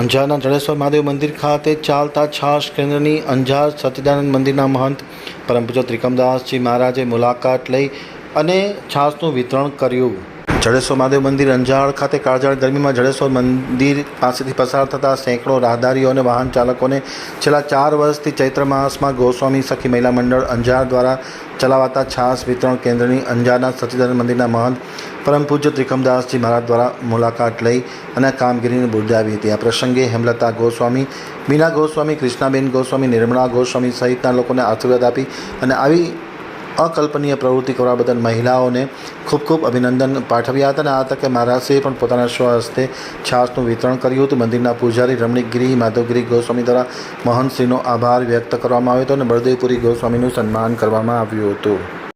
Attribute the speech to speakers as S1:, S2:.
S1: અંજારના જડેશ્વર મહાદેવ મંદિર ખાતે ચાલતા છાશ કેન્દ્રની અંજાર સચ્ચિદાનંદ મંદિરના મહંત પરમ ત્રિકમદાસજી મહારાજે મુલાકાત લઈ અને છાશનું વિતરણ કર્યું. જડેશ્વર મહાદેવ મંદિર અંજાર ખાતે કાળઝાળ ગરમીમાં જડેશ્વર મંદિર પાસેથી પસાર થતા સેંકડો રાહદારીઓ અને વાહન ચાલકોને છેલ્લા ચાર વર્ષથી ચૈત્ર માસમાં ગોસ્વામી સખી મહિલા મંડળ અંજાર દ્વારા ચલાવાતા છાશ વિતરણ કેન્દ્રની અંજારના સચ્ચિદાનંદ મંદિરના મહંત પરમ પૂજ્ય ત્રિકમદાસજી મહારાજ દ્વારા મુલાકાત લઈ અને કામગીરીને બિરદાવી હતી. આ પ્રસંગે હેમલતા ગોસ્વામી, મીના ગોસ્વામી, કૃષ્ણાબેન ગોસ્વામી, નિર્મળા ગોસ્વામી સહિતના લોકોને આશીર્વાદ આપી અને આવી અકલ્પનીય પ્રવૃત્તિ કરવા બદલ મહિલાઓને ખૂબ ખૂબ અભિનંદન પાઠવ્યા હતા અને આ તકે મહારાજશ્રીએ પણ પોતાના સ્વહસ્તે છાસનું વિતરણ કર્યું હતું. મંદિરના પૂજારી રમણીકગીરી, માધવગીરી ગોસ્વામી દ્વારા મહંતશ્રીનો આભાર વ્યક્ત કરવામાં આવ્યો હતો અને બળદેવપુરી ગોસ્વામીનું સન્માન કરવામાં આવ્યું હતું.